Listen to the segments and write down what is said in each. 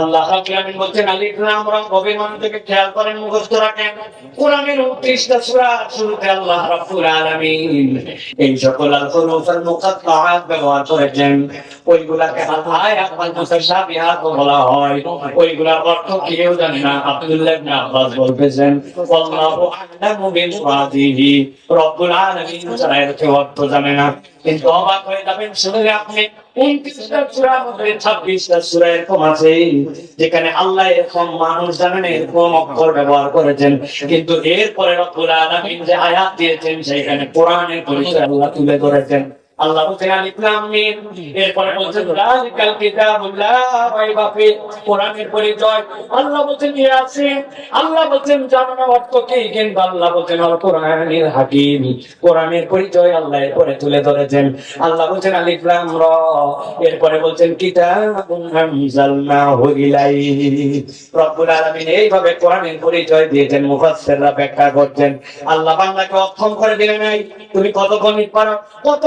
আল্লাহ বলছেন, আলিফ, লাম, রা গভীর মন থেকে খেয়াল করেন, মুখস্থ রাখেন। কোরআনের 29টা সূরা শুরুতে আল্লাহ রাব্বুল আলামিন। এই সকল ব্যবহার করেছেন। ওইগুলাকে আয়াত বা বলা হয়। অর্থ কেউ জানে না। আব্দুল্লাহ ইবনে আব্বাস বলতেছেন, আল্লাহু আ'লামু রব্বুল আলামিন অর্থ জানে না। কিন্তু অবাক হয়ে যাবেন, শুনে আপনি ছাব্বিশটা এরকম আছে, যেখানে আল্লাহ মানুষ জানেন, এরকম ব্যবহার করেছেন। কিন্তু এরপরে যে আয়াত দিয়েছেন সেখানে কোরআনের পরিচয় আল্লাহ তুলে ধরেছেন। আল্লাহ বলছেন আলিফ এরপরে বলছেন আল্লাহ পরিচয় তুলে ধরেছেন। আল্লাহ র। এরপরে বলছেন এইভাবে কোরআনের পরিচয় দিয়েছেন, মুফাসসিররা ব্যাখ্যা করছেন। আল্লাহ বান্দাকে অক্ষম করে দিলে নাই। তুমি কত গণিত পারো, কত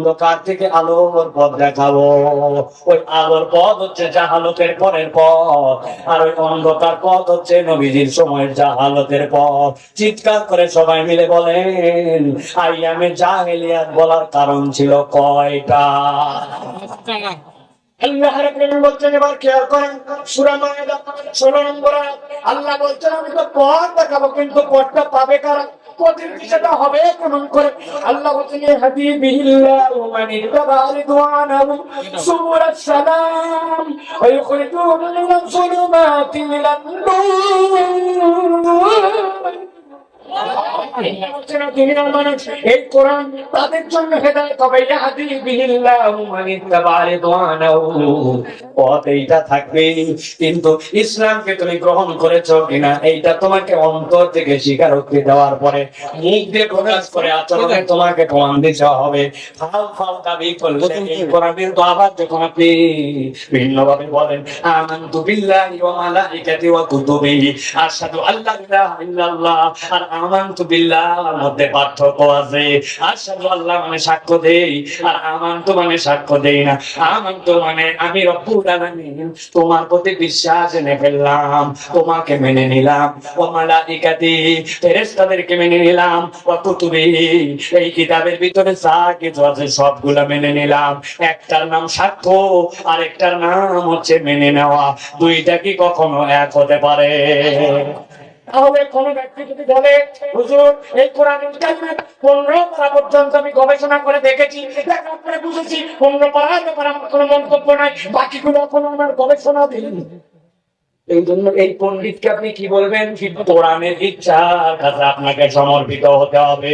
অন্ধকার থেকে আলোর পথ দেখাবো। ওই আলোর পথ হচ্ছে জাহালতের পরের পথ। আর ওই অন্ধকার পথ হচ্ছে নবীজির সময়ের জাহালতের পথ। চিৎকার করে সবাই মিলে বলেন আইয়ামে জাহেলিয়াত বলার কারণ ছিল কয়টা? আল্লাহ রাব্বুল বলছেন, এবার খেয়াল করেন, সূরা মায়েদা 16 নম্বর আল্লাহ বলছেন, আমি তো পথ দেখাবো, কিন্তু পথটা পাবে কারা? পথের দিশাটা হবে কেমন করে? আল্লাহ বলছেন হাদি বিল্লাহ মান ইত্তাবা রিদওয়ানাহু সুবুল সালাম, ওয়া ইখরিজুহুম মিনাল যুলুমাতি ইলান নূর। দুনিয়ার মানুষ এই কোরআন তাদের জন্য হেদায়ত হবে। ইয়াহদি বিহিল্লাহু মান ইত্তাবা পথ এইটা থাকবে কিন্তু ইসলামকে তুমি গ্রহণ করেছ কিনা এইটা তোমাকে অন্তর থেকে স্বীকারোক্তি দেওয়ার পরে মুখ দিয়ে প্রকাশ করে আচরণে তোমাকে প্রমাণ দিতে হবে। ফাল ফাল দাবি করলে এই কোরআনের তো আবার যখন আপনি ভিন্নভাবে বলেন আমানতু বিল্লাহি ওয়া মালাইকাতি ওয়া কুতুবিহি আশহাদু আল্লা ইলাহা ইল্লাল্লাহ আর মানে মানে মানে তোমাকে মেনে নিলাম। মেনে নিলাম এই কিতাবের ভিতরে যা কিছু আছে সবগুলা মেনে নিলাম। একটার নাম সাক্ষ্য আর একটার নাম হচ্ছে মেনে নেওয়া। দুইটা কি কখনো এক হতে পারে? তাহলে কোন ব্যক্তি যদি বলে, হুজুর, এই কোরআন পনেরো পারা পর্যন্ত আমি গবেষণা করে দেখেছি, দেখার বুঝেছি, পনেরো পারার ব্যাপারে আমার কোনো মন্তব্য নাই, বাকিগুলো এখন আমার গবেষণা দিন এই জন্য এই পন্ডিতকে আপনি কি বলবেন কোরআনের ইচ্ছা আপনাকে সমর্পিত হতে হবে।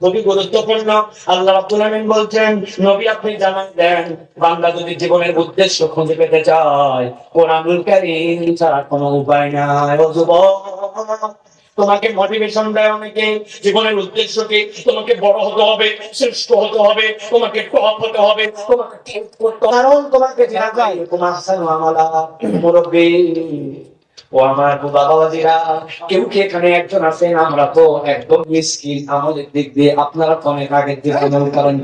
খুবই গুরুত্বপূর্ণ। আল্লাহ রাব্বুল আলামিন বলছেন, নবী আপনি জানান দেন, বান্দা যদি জীবনের উদ্দেশ্য খুঁজে পেতে চায়, কোরআনুল কারীম ছাড়া কোনো উপায় নাই। ও তোমাকে মোটিভেশন দেয় অনেকে, জীবনের উদ্দেশ্য কি তোমাকে বড় হতে হবে, শ্রেষ্ঠ হতে হবে, তোমাকে টপ হতে হবে, তোমাকে কারণ তোমাকে তোমার হাসান মামালা মুরব্বী। ও আমার বাবাজিরা কেউ কি এখানে একজন আছেন আমরা তো একদম মিসকিন আমাদের দিক দিয়ে আপনারা তো অনেক আগের দিকে করেন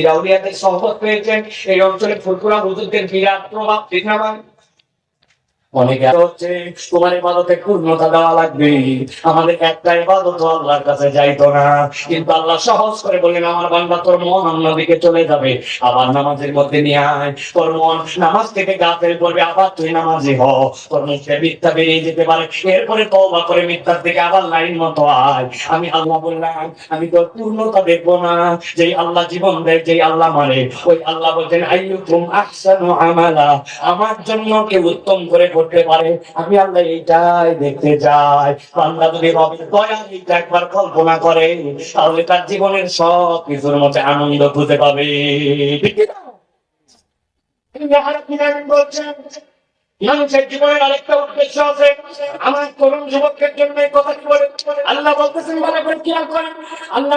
ইরাউলিয়াদের সম্পদ পেয়েছেন, এই অঞ্চলে ফুলপুরা হুজুরদের বিরাট প্রভাব ভাই? অনেকে হচ্ছে তোমার ইবাদতে পূর্ণতা দেওয়া লাগবে। আমাদের একটা ইবাদত, আল্লাহর কাছে যাইতো না। কিন্তু আল্লাহ সহজ করে বললেন, আমার বান্দা, তোর মন চলে যাবে। আবার নামাজের মধ্যে নিয়ে আয়। তোর মন নামাজ থেকে আবার তুই হ। তোর মুখে মিথ্যা বেরিয়ে যেতে পারে। এরপরে তওবা করে মিথ্যার দিকে আবার লাইন মতো আয়। আমি আল্লাহ বললাম, আমি তোর পূর্ণতা দেখব না। যেই আল্লাহ জীবন দেয়, যেই আল্লাহ মারে। ওই আল্লাহ বলছেন আইয়ুকুম আহসানু আমালা। আমার জন্য কেউ উত্তম করে করতে পারে। আমি আল্লাহ এইটাই দেখতে যাই বান্দা যদি রবের দয়া এইটা একবার কল্পনা করে, তাহলে তার জীবনের সব কিছুর মধ্যে আনন্দ খুঁজে পাবে। মানুষের জীবনের আরেকটা উদ্দেশ্য আছে। আমার তরুণ যুবকের জন্য আল্লাহ বলতেছেন আল্লাহ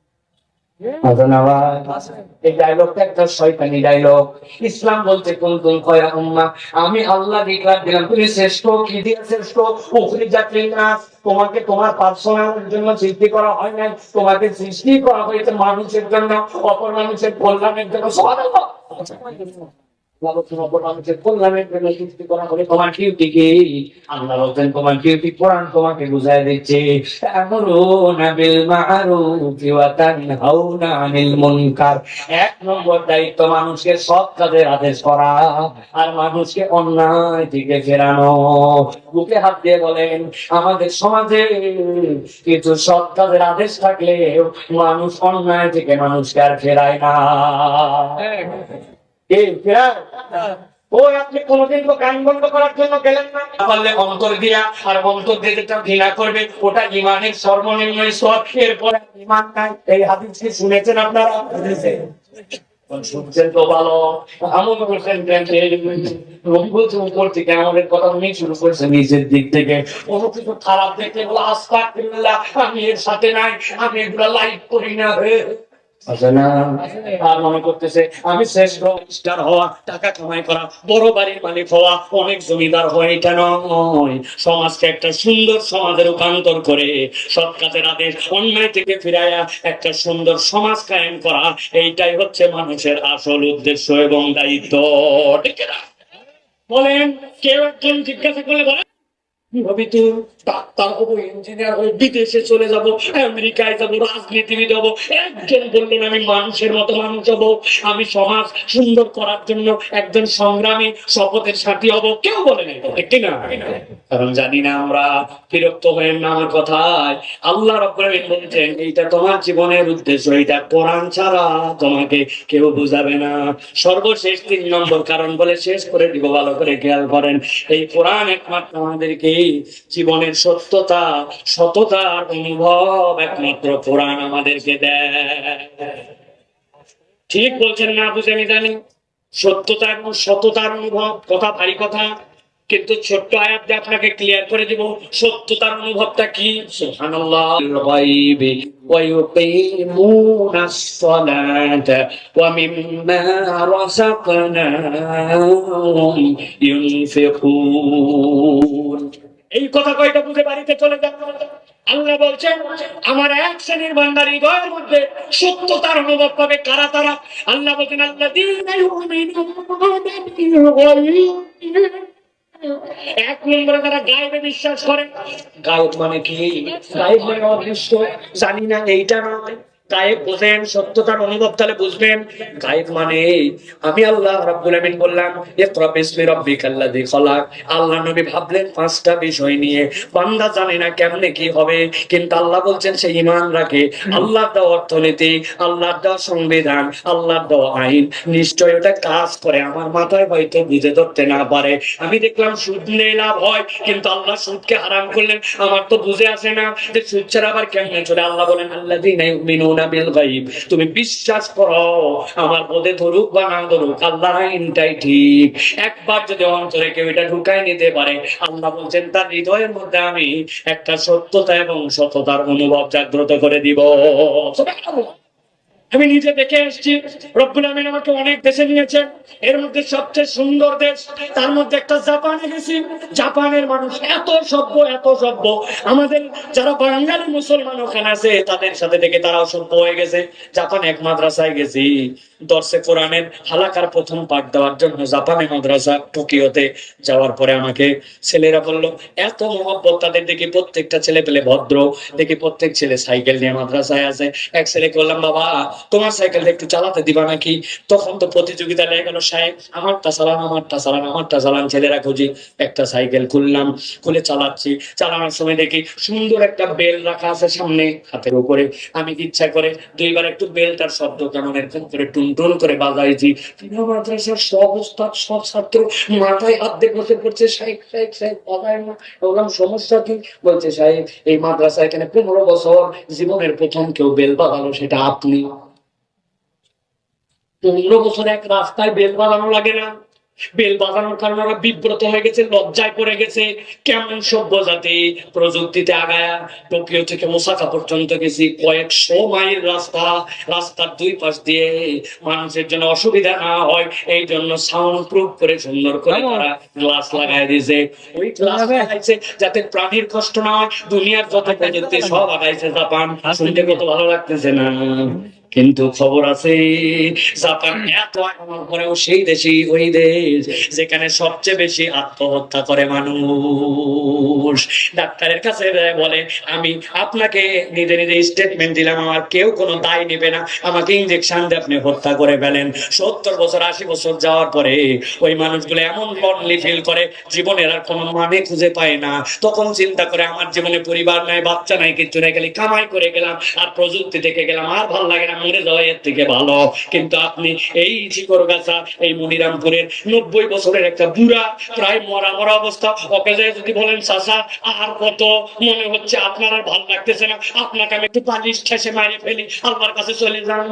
আমি আল্লাহ দিলাম, তুমি শ্রেষ্ঠ শ্রেষ্ঠ তোমাকে তোমার পার্সোনালের জন্য সৃষ্টি করা হয় নাই। তোমাকে সৃষ্টি করা হয়েছে মানুষের জন্য, অপর মানুষের কল্যাণের জন্য। এক নম্বর দায়িত্ব মানুষকে সৎ কাজের আদেশ করা আর মানুষকে অন্যায় থেকে ফেরানো। বুকে হাত দিয়ে বলেন, আমাদের সমাজে কিছু সৎ কাজের আদেশ থাকলে মানুষ অন্যায় থেকে মানুষকে আর ফেরায় না। এই ফেরায় ওই আপনি কোনোদিন তো গান বন্ধ করার জন্য গেলেন না? পারলে অন্তর দিয়া আর অন্তর দিয়ে যেটা ঘৃণা করবে ওটা ইমানের সর্বনিম্ন স্তর এরপরে ইমান নাই। এই হাদিস কি শুনেছেন আপনারা? শুনছেন তো ভালো। আমল করছেন উপর থেকে আমাদের কথা উনি শুরু করছে নিজের দিক থেকে। কোনো কিছু খারাপ দেখতে বলে আস্তা আমি এর সাথে নাই আমি এগুলা লাইক করি না। আর মনে করতেছে, আমি স্টার হওয়া, টাকা কামাই করা, বড় বাড়ির মালিক হওয়া, অনেক জমিদার সমাজকে একটা সুন্দর রূপান্তর করে, সৎ কাজের আদেশ অন্যায় থেকে ফিরাইয়া একটা সুন্দর সমাজ কায়েম করা, এইটাই হচ্ছে মানুষের আসল উদ্দেশ্য এবং দায়িত্ব। বলেন, কেউ একজন জিজ্ঞাসা করলে বলেন। কীভাবে তুই ডাক্তার হব ইঞ্জিনিয়ার বিদেশে চলে যাব, আমেরিকায় যাব রাজনীতিবিদ হব একজন বললেন, আমি মানুষের মতো মানুষ হব। আমি সমাজ সুন্দর করার জন্য একজন সংগ্রামী শপথের সাথী কেউ বলে নাই। না? কারণ জানি না আমরা বিরক্ত হয়ে না আমার কথায়। আল্লাহ বলছেন, এইটা তোমার জীবনের উদ্দেশ্য, এইটা কোরআন ছাড়া তোমাকে কেউ বুঝাবে না। সর্বশেষ তিন নম্বর কারণ বলে শেষ করে দিব, ভালো করে খেয়াল করেন। এই কোরআন একমাত্র আমাদেরকে জীবনের সত্যতা, সততার অনুভব একমাত্র কোরআন আমাদেরকে দেয়। ঠিক বলছেন না বুঝে আমি জানি। সত্যতা এবং সততার অনুভব, কথা ভারী কথা, কিন্তু ছোট্ট আয়াত দিয়ে আপনাকে ক্লিয়ার করে দিব, সত্যতার অনুভবটা কি? ইউনফিকুন। এই কথা কয়টা বুঝে বাড়িতে চলে যান আল্লাহ বলছেন, আমার এক শ্রেণির বান্দার হৃদয়ের মধ্যে সত্যতার অনুভব পাবে কারা তারা? আল্লাহ বলছেন আল্লাহ এক নম্বরে তারা গায়েবে বিশ্বাস করে। গায়ক মানে কি? গায়ক মানে অদৃশ্য। জানি না, এইটা নয়। গায়েব বোঝেন সত্যতার অনুভব তাহলে বুঝবেন। গায়েব মানে আমি আল্লাহ রাব্বুল আমিন বললাম, ইকরা বিসমি খলাক। আল্লাহ নবী ভাবলেন, পাঁচটা বিষয় নিয়ে। বান্দা জানে না কেমনে কি হবে, কিন্তু আল্লাহ বলছেন, সে ঈমান রাখে। আল্লাহর দেওয়া অর্থনীতি, আল্লাহর দেওয়া সংবিধান, আল্লাহর দেওয়া আইন নিশ্চয় ওটা কাজ করে। আমার মাথায় হয়তো বুঝে ধরতে না পারে। আমি দেখলাম সুদ নেই লাভ হয়, কিন্তু আল্লাহ সুদকে হারাম করলেন। আমার তো বুঝে আসে না যে সুদ ছাড়া আবার কেমনে চলে। আল্লাহ বলেন আল্লাহ দিন বিল তুমি বিশ্বাস করো, আমার বোধে ধরুক বা না ধরুক আল্লাহ আইনটাই ঠিক। একবার যদি অন্তরে কেউ এটা ঢুকাই নিতে পারে, আল্লাহ বলছেন, তার হৃদয়ের মধ্যে আমি একটা সত্যতা এবং সততার অনুভব জাগ্রত করে দিব। আমি নিজে দেখে এসেছি, রব্বুল আমিন আমাকে অনেক দেশে নিয়েছেন। এর মধ্যে সবচেয়ে সুন্দর দেশ, তার মধ্যে একটা জাপানে গেছি। জাপানের মানুষ এত সভ্য এত সভ্য। আমাদের যারা বাঙালি মুসলমান ওখানে আছে, তাদের সাথে দেখে তারাও সভ্য হয়ে গেছে। জাপান এক মাদ্রাসায় গেছি। দর্শে কোরআনের হালাকার প্রথম পাঠ দেওয়ার জন্য জাপানে মাদ্রাসা টোকিওতে যাওয়ার পরে আমাকে ছেলেরা বলল, এত মহব্বত তাদের দেখি প্রত্যেকটা ছেলে পেলে ভদ্র, দেখি প্রত্যেক ছেলে সাইকেল নিয়ে মাদ্রাসায় আছে এক ছেলে বললাম, বাবা তোমার সাইকেলটা একটু চালাতে দিবা নাকি? তখন তো প্রতিযোগিতা লেগে গেল, সাহেব। আমারটা চালান আমারটা চালান আমারটা চালান। ছেলেরা খুঁজি, একটা সাইকেল খুললাম, খুলে চালাচ্ছি। চালানোর সময় দেখি সুন্দর একটা বেল রাখা আছে সামনে, হাতের উপরে। আমি ইচ্ছা করে দুইবার একটু বেলটার শব্দ কেমন এরকম করে টুনটুন করে বাজাইছি। মাদ্রাসার সব উস্তাদ সব ছাত্র মাথায় হাত দিয়ে বসে পড়ছে, সাহেব সাহেব সাহেব, বাজায় না। বললাম, সমস্যা কি? বলছে, সাহেব, এই মাদ্রাসা এখানে পনেরো বছর জীবনের প্রথম কেউ বেল বাজালো, সেটা আপনি পনেরো বছর এক রাস্তায় বেল বাজানো লাগে না। বেল বাজানোর কারণে ওরা বিব্রত হয়ে গেছে লজ্জায় পড়ে গেছে। কেমন সভ্য জাতি প্রযুক্তিতে আগায়া টোকিও থেকে ওসাকা পর্যন্ত গেছি। কয়েকশো মাইল রাস্তা রাস্তার দুই পাশ দিয়ে মানুষের জন্য অসুবিধা না হয় এই জন্য সাউন্ড প্রুফ করে সুন্দর করে তারা গ্লাস লাগাই দিয়েছে। ওই গ্লাস লাগাইছে যাতে প্রাণীর কষ্ট না হয় দুনিয়ার যত প্রযুক্তি সব আগাইছে জাপান। শুনতে কত ভালো লাগতেছে না। কিন্তু খবর আছে, জাপান এত আক্রমণ করেও সেই দেশই ওই দেশ যেখানে সবচেয়ে বেশি আত্মহত্যা করে মানুষ। ডাক্তারের কাছে বলে, আমি আপনাকে নিজে নিজে স্টেটমেন্ট দিলাম, আমার কেউ কোনো দায় নেবে না। আমাকে ইঞ্জেকশন দিয়ে আপনি হত্যা করে ফেলেন। সত্তর বছর, আশি বছর যাওয়ার পরে ওই মানুষগুলো এমন লনলি ফিল করে, জীবনের আর কোনো মানে খুঁজে পায় না। তখন চিন্তা করে, আমার জীবনে পরিবার নাই, বাচ্চা নাই কিছু নাই, খালি কামাই করে গেলাম, আর প্রযুক্তি দেখে গেলাম, আর ভালো লাগে না, মরে যাওয়া এর থেকে ভালো। কিন্তু আপনি এই শিকড় গাছা, এই মনিরামপুরের নব্বই বছরের একটা বুড়া, প্রায় মরা মরা অবস্থা। ওকে যদি বলেন চাষা আর কত মনে হচ্ছে আপনার আর ভালো লাগতেছে না? আপনাকে আমি একটু পালিশ ঠেসে মারে ফেলি আল্লাহর কাছে চলে যান।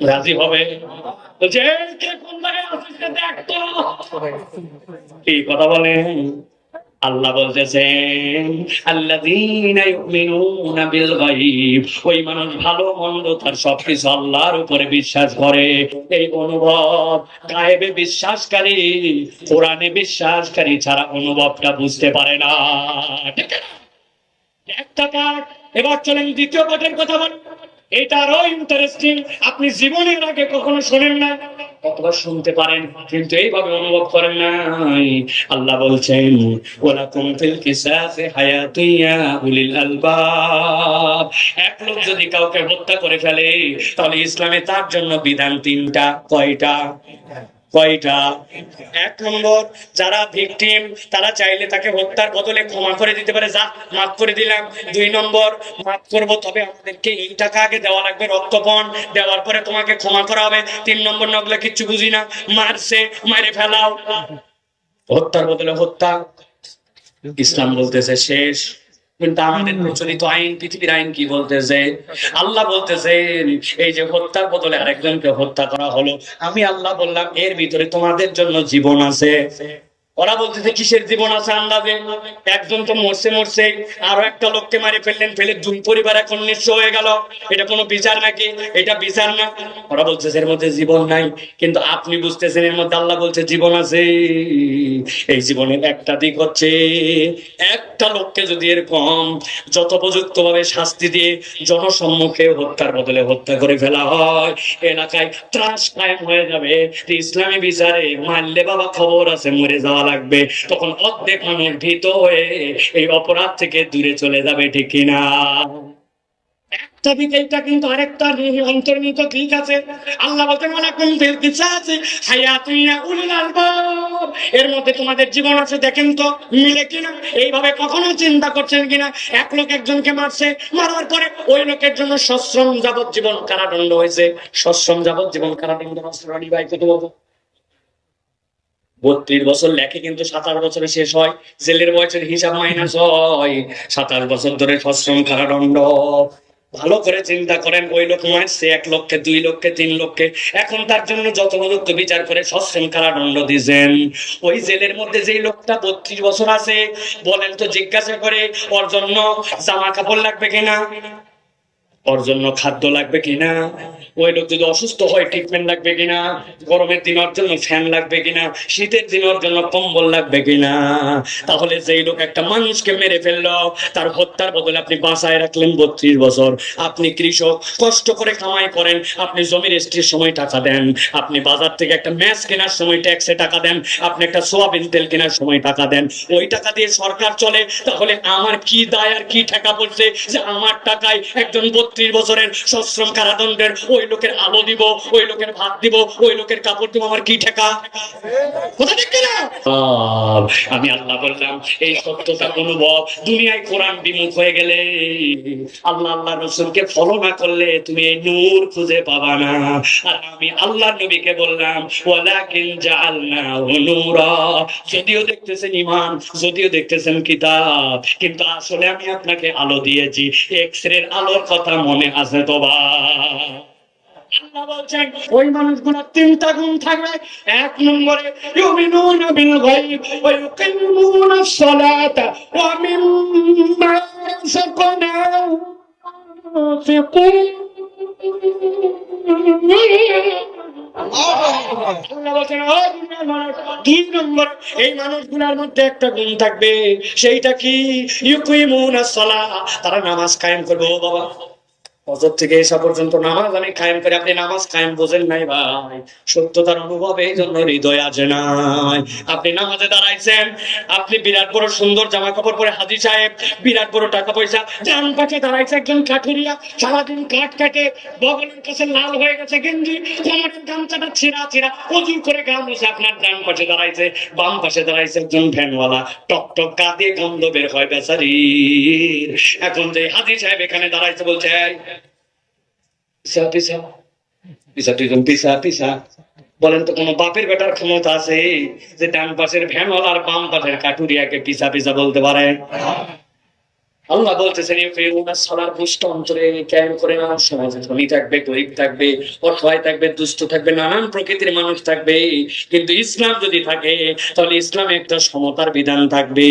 রাজি হবে? যে "এই, কে কোন দেখ তো এই কথা বলেন আল্লাহ বলতেছেন ওই মানুষ ভালো, মন্দ, তার সবকিছু আল্লাহর উপরে বিশ্বাস করে। এই অনুভব গায়েবে বিশ্বাসকারী বিশ্বাসকারী ছাড়া অনুভবটা বুঝতে পারে না। একটা এবার চলেন দ্বিতীয় পাঠের কথা বল। এটা আরও ইন্টারেস্টিং আপনি জীবনের আগে কখনো শোনেন না, অথবা শুনতে পারেন, কিন্তু এইভাবে অনুভব করেন নাই। আল্লাহ বলছেন ওলা কুমফিল কিসাসে হায়াতিয়া উলিল আলবাব। এক লোক যদি কাউকে হত্যা করে ফেলে, তাহলে ইসলামে তার জন্য বিধান তিনটা, কয়টা? কয়টা এক নম্বর, যারা ভিকটিম তারা চাইলে তাকে হত্যার বদলে ক্ষমা করে দিতে পারে। যা, মাফ করে দিলাম। দুই নম্বর, মাফ করব, তবে আমাদেরকে এই টাকা আগে দেওয়া লাগবে, রক্তপণ। দেওয়ার পরে তোমাকে ক্ষমা করা হবে। তিন নম্বর, নগলে কিচ্ছু বুঝি না। মারছে, মারে ফেলাও। হত্যার বদলে হত্যা। ইসলাম বলতেছে, শেষ। কিন্তু আমাদের প্রচলিত আইন, পৃথিবীর আইন কি বলতেছে? আল্লাহ বলতেছে, এই যে হত্যার বদলে আরেকজনকে হত্যা করা হলো। আমি আল্লাহ বললাম, এর ভিতরে তোমাদের জন্য জীবন আছে। ওরা বলতেছে, কিসের জীবন আছে আন্দাজে? একজন তো মরছে মরছে। আরও একটা লোককে মারি ফেললেন, ফেলে দুই পরিবার এখন নিঃস্ব হয়ে গেল। এটা কোনো বিচার নাকি? এটা বিচার না। ওরা বলছে এর মধ্যে জীবন নাই। কিন্তু আপনি বুঝতেছেন, এর মধ্যে আল্লাহ বলছে, জীবন আছে। এই জীবনের একটা দিক হচ্ছে, একটা লোককে যদি এরকম যথোপযুক্ত ভাবে শাস্তি দিয়ে জনসম্মুখে হত্যার বদলে হত্যা করে ফেলা হয়, এলাকায় ত্রাস কায়েম হয়ে যাবে। ইসলামী বিচারে মারলে বাবা খবর আছে, মরে যাওয়া লাগবে। তখন অর্ধেক মানুষ ভীত হয়ে এই অপরাধ থেকে দূরে চলে যাবে, ঠিক কিনা? একটা কিন্তু আরেকটা আছে। আল্লাহ কিসাসি হায়াতুন ইয়া উলিল এর মধ্যে তোমাদের জীবন আছে, দেখেন তো, মিলে কিনা? এইভাবে কখনো চিন্তা করছেন কিনা? এক লোক একজনকে মারছে, মারার পরে ওই লোকের জন্য সশ্রম যাবত জীবন কারাদণ্ড হয়েছে। সশ্রম যাবত জীবন কারাদণ্ড বত্রিশ বছর লেখে কিন্তু সাতাশ বছরে শেষ হয়। জেলের বয়সের হিসাব মাইনাস হয়। সাতাশ বছর ধরে সশ্রম কারাদণ্ড। ভালো করে চিন্তা করেন, ওই লোক মারছে এক লক্ষে, দুই লক্ষে, তিন লক্ষে। এখন তার জন্য যত উপযুক্ত বিচার করে সশ্রম কারাদণ্ড দিয়েছেন। ওই জেলের মধ্যে যেই লোকটা বত্রিশ বছর আছে, বলেন তো জিজ্ঞাসা করে, ওর জন্য জামা কাপড় লাগবে কিনা ওর জন্য খাদ্য লাগবে কিনা? ওই লোক যদি অসুস্থ হয় ট্রিটমেন্ট লাগবে কিনা? গরমের দিন ওর জন্য ফ্যান লাগবে কিনা? শীতের দিন ওর জন্য কম্বল লাগবে কিনা? তাহলে যেই লোক একটা মানুষকে মেরে ফেলল, তার হত্যার বদলে আপনি বাঁচায় রাখলেন বত্রিশ বছর। আপনি কৃষক, কষ্ট করে কামাই করেন, আপনি জমি রেস্ট্রির সময় টাকা দেন। আপনি বাজার থেকে একটা ম্যাচ কেনার সময় ট্যাক্সে টাকা দেন। আপনি একটা সোয়াবিন তেল কেনার সময় টাকা দেন। ওই টাকা দিয়ে সরকার চলে, তাহলে আমার কি দায় আর কি টাকা পড়ছে যে আমার টাকায় একজন বত্রিশ বছরের সশ্রম কারাদণ্ডের ওই লোকের আলো দিব, ওই লোকের ভাত দিব, ওই লোকের কাপড় দিব, আমার কি ঠেকা? আমি আল্লাহ বললাম, এই সত্যতা অনুভব, দুনিয়ায় কোরআন বিমুখ হয়ে গেলে আল্লাহ আল্লাহ রসুলকে ফলো না করলে তুমি এই নূর খুঁজে পাবা না। আর আমি আল্লাহ নবীকে বললাম, ওয়ালাকিন জাআলনা নূরা। যদিও দেখতেছেন ইমান যদিও দেখতেছেন কিতাব, কিন্তু আসলে আমি আপনাকে আলো দিয়েছি। এক্স রের আলোর কথা মনে আছে তো ওই মানুষগুলো তিনটা গুণ থাকবে। এক নম্বরে ইউমিনুনা বিল গায়ব ওয়া ইউকিমুনাস সালাতা ওয়া মিম্মা রাযাকনাহুম আল্লাহ বলছেন, "ও দুনিয়ার মানুষ, দুই নম্বর এই মানুষগুলোর মধ্যে একটা গুণ থাকবে সেইটা কি? ইউকিমুনাস সালাহ তারা নামাজ কায়েম করবে বাবা। অজর থেকে এসা পর্যন্ত নামাজ আমি কায়েম করে। আপনি নামাজ কায়েম বোঝেন নাই ভাই। সত্যতার অনুভব এই জন্য হৃদয় আছে নাই। আপনি নামাজে দাঁড়াইছেন আপনি বিরাট বড় সুন্দর জামা কাপড় পরে হাজি সাহেব বিরাট বড় টাকা পয়সা ডান পাশে দাঁড়াইছে একজন কাঠুরিয়া সারাদিন কাঠ কাটে বগলের কাছে লাল হয়ে গেছে গেঞ্জি কোমরের গামছাটা ছিঁড়া ছিঁড়া অজু করে গাম বসে আপনার ডান পাশে দাঁড়াইছে বাম পাশে দাঁড়াইছে একজন ভ্যানওয়ালা টক টক কাঁদে গন্ধ বের হয় বেচারির। এখন যে হাজি সাহেব এখানে দাঁড়াইছে বলছে "এই, পিসা পিসা পিসা দুইজন পিসা পিসা বলেন তো কোন বাপের বেটার ক্ষমতা আছে যে ডান পাশের ভ্যানওয়ালা আর বাম পাশের কাটুরিয়াকে পিসা পিসা বলতে পারে আল্লাহ বলতেছেন সালার পুষ্ট অন্তরে কায়েম করে না সমাজে ধনী থাকবে, গরিব থাকবে, অসহায় থাকবে, দুষ্ট থাকবে, নানান প্রকৃতির মানুষ থাকবে। কিন্তু ইসলাম যদি থাকে, তাহলে ইসলামে একটা সমতার বিধান থাকবে।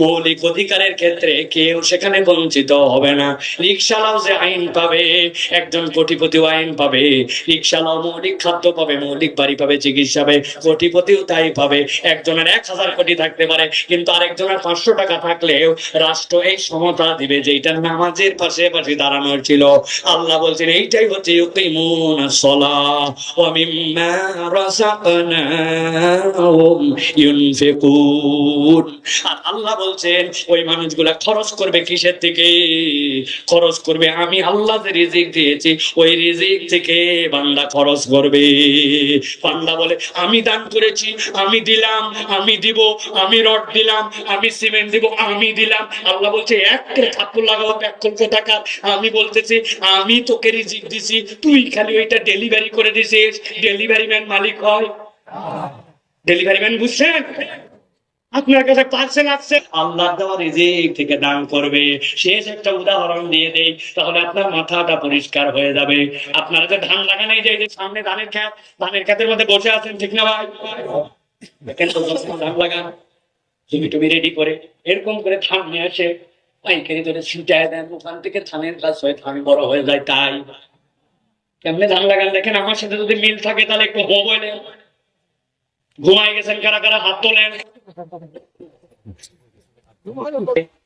মৌলিক অধিকারের ক্ষেত্রে কেউ সেখানে বঞ্চিত হবে না। রিক্সালাও যে আইন পাবে, একজন কোটিপতিও আইন পাবে। রিক্সালাও মৌলিক খাদ্য পাবে, মৌলিক বাড়ি পাবে, চিকিৎসা পাবে, কোটিপতিও তাই পাবে। একজনের এক হাজার কোটি থাকতে পারে, কিন্তু আরেকজনের পাঁচশো টাকা থাকলেও রাষ্ট্র এই সমতা দিবে যেটা নামাজের পাশে পাশে দাঁড়ানোর ছিল। আল্লাহ বলছেন, এইটাই হচ্ছে আর আল্লাহ বলছেন, ওই মানুষগুলা খরচ করবে কিসের থেকে? খরচ করবে, আমি আল্লাহ রিজিক দিয়েছি, ওই রিজিক থেকে বান্দা খরচ করবে। বান্দা বলে, আমি দান করেছি, আমি দিলাম, আমি দিব, আমি রড দিলাম, আমি সিমেন্ট দিব, আমি দিলাম। আল্লাহ বলছে এক ঠাকুর লাগাবো এক লক্ষ টাকা আমি বলতেছি, আমি তোকে রিজিক দিছি, তুই খালি ওইটা ডেলিভারি করে দিছিস। ডেলিভারি ম্যান মালিক হয়। ডেলিভারি ম্যান বুঝছেন? আপনার কাছে পার্সেল আসছে আল্লাহ রিজিক থেকে দান করবে। শেষ একটা উদাহরণ দিয়ে দেই, তাহলে আপনার মাথাটা পরিষ্কার হয়ে যাবে। আপনারা যে ধান লাগানো, এই যে সামনে ধানের খেত ধানের খেতের মধ্যে বসে আছেন, ঠিক না ভাই? তো ধান লাগান। জমি টমি রেডি করে, এরকম করে ধান নিয়ে আসে পাইকারি ধরে ছিটায় দেন ওখান থেকে ধানের গাছ হয়ে ধান বড় হয়ে যায় তাই কেমনে ধান লাগান দেখেন, আমার সাথে যদি মিল থাকে, তাহলে একটু বলেন ঘুমাই গেছেন, কারা কারা হাত তোলেন?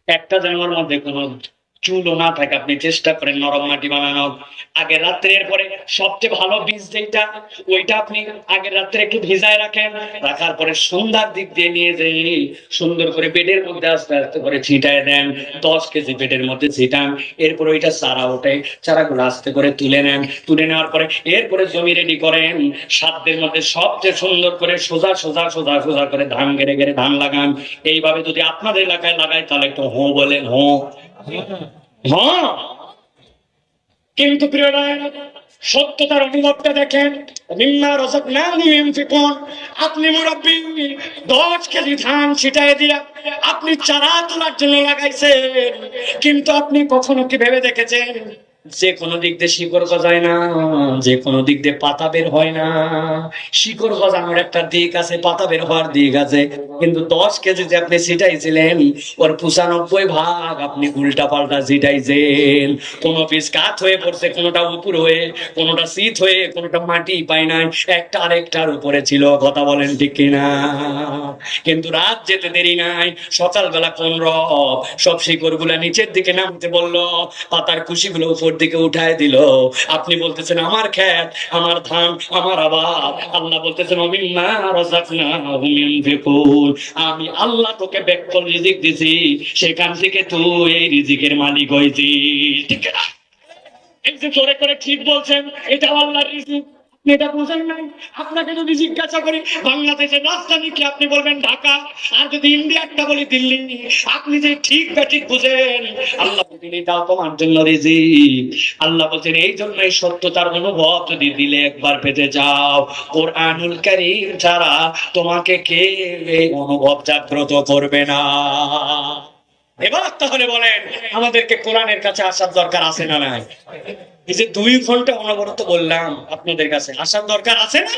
একটা জায়গার মধ্যে কোনো চুলও না থাকে, আপনি চেষ্টা করেন নরম মাটি বানানোর। আগের রাত্রে এরপরে সবচেয়ে ভালো বীজ যেটা ওইটা আপনি আগের রাত্রে একটু ভিজায় রাখেন, রাখার পরে সন্ধ্যার দিক দিয়ে নিয়ে যে সুন্দর করে বেডের মধ্যে আস্তে আস্তে করে ছিটায় দেন, দশ কেজি বেডের মধ্যে ছিটান, এরপরে ওইটা চারা ওঠে, চারাগুলো আস্তে করে তুলে নেন। তুলে নেওয়ার পরে এরপরে জমি রেডি করেন সাতদের মধ্যে সবচেয়ে সুন্দর করে সোজা সোজা সোজা সোজা করে ধান গেড়ে গেড়ে ধান লাগান। এইভাবে যদি আপনাদের এলাকায় লাগায় তাহলে একটু হো বলেন, হো। কিন্তু প্রিয় সত্যতার অনুভবটা দেখেন। নিম্না রসক না আপনি মুরব্বী, দশ কেজি ধান ছিটাই দিয়া আপনি চারা তোলার জন্য লাগাইছেন। কিন্তু আপনি কখনো কি ভেবে দেখেছেন? যে কোনো দিক দিয়ে শিকড় গজায় না, যে কোনো দিক দিয়ে পাতা বের হয় না। শিকড় গজানোর একটা দিক আছে, পাতা বের হওয়ার দিক আছে। কিন্তু দশ কেজি যে আপনি ছিটাইছিলেন, ওর পঁচানব্বই ভাগ আপনি উল্টা পাল্টা ছিটাইছেন। কোনো পিস কাত হয়ে পড়ছে, কোনোটা উপর হয়ে, কোনোটা শীত হয়ে, কোনোটা মাটি পায় নাই। একটা আরেকটার উপরে ছিল, কথা বলেন ঠিক কিনা? কিন্তু রাত যেতে দেরি নাই, সকালবেলা কোন রব সব শিকড়গুলা নিচের দিকে নামতে বলল, পাতার কুশিগুলো উপর দিকে উঠায় দিল। আপনি বলতেছেন, আমার খ্যাত, আমার ধান, আমার আবার। আল্লাহ বলতেছেন আমি আল্লাহ তোকে বেকল রিজিক দিছি, সেখান থেকে তুই এই রিজিকের মালিক হয়েছিস ঠিক না এই যে করে করে ঠিক বলছেন, এটা আল্লাহ রিজিক। এটা বুঝেন নাই, আপনাকে যদি জিজ্ঞাসা করি বাংলাদেশের রাজধানী কি আপনি বলবেন, ঢাকা? আর যদি বলি, দিল্লি। আপনি যে ঠিক বা ঠিক বুঝেন, আল্লাহ তোমার জন্য রিজিক। আল্লাহ বলছেন, এই জন্য এই সত্যতার অনুভব যদি দিলে একবার পেতে যাও। কোরআনুল কারীম ছাড়া তোমাকে কে এই অনুভব জাগ্রত করবে না? এবার তাহলে বলেন, আমাদেরকে কোরআনের কাছে আসার দরকার আছে না নাই এই যে দুই ঘণ্টা অনবরত বললাম আপনাদের কাছে, আসার দরকার আছে না?